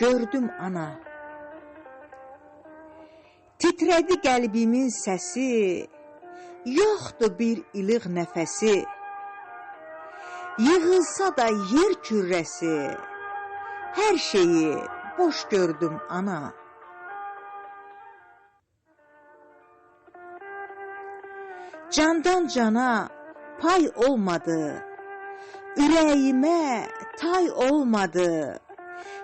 gördüm ana. Titrədi qəlbimin səsi, yoxdur bir ilıq nəfəsi. Yığılsa da yer kürrəsi, hər şeyi boş gördüm ana. Candan cana pay olmadı, ürəyimə tay olmadı.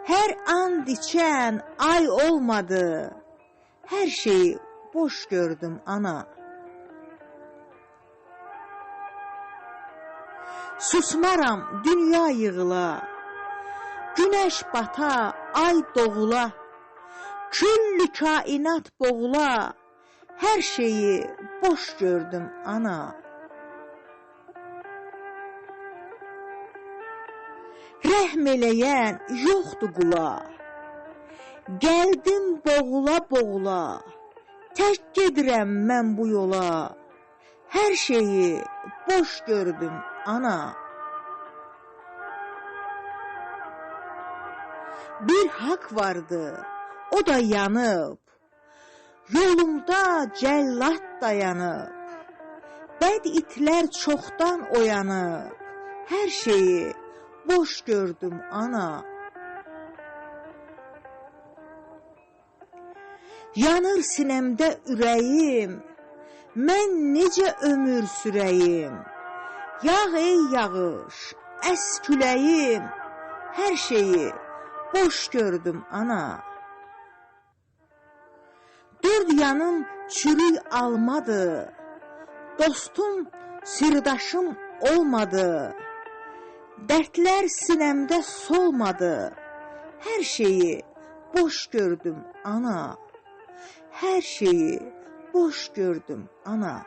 Hər an içən ay olmadı. Hər şeyi boş gördüm ana. Susmaram dünya yığıla. Günəş bata, ay doğula. Küllü kainat boğula. Hər şeyi boş gördüm ana. Rəhm eləyən yoxdur qula. Gəldim boğula boğula. Tək gedirəm mən bu yola. Hər şeyi boş gördüm ana. Bir haqq vardı, o da yanıb. Yolumda cəllat dayanıb. Bəd itlər çoxdan oyanıb. Hər şeyi boş gördüm ana. Yanır sinəmdə ürəyim, mən necə ömür sürəyim? Yağ ey yağış, əs küləyim, hər şeyi boş gördüm ana. Dörd yanım çürük almadı, dostum, sirdaşım olmadı. Dərdlər sinəmdə solmadı. Hər şeyi boş gördüm ana. Hər şeyi boş gördüm ana.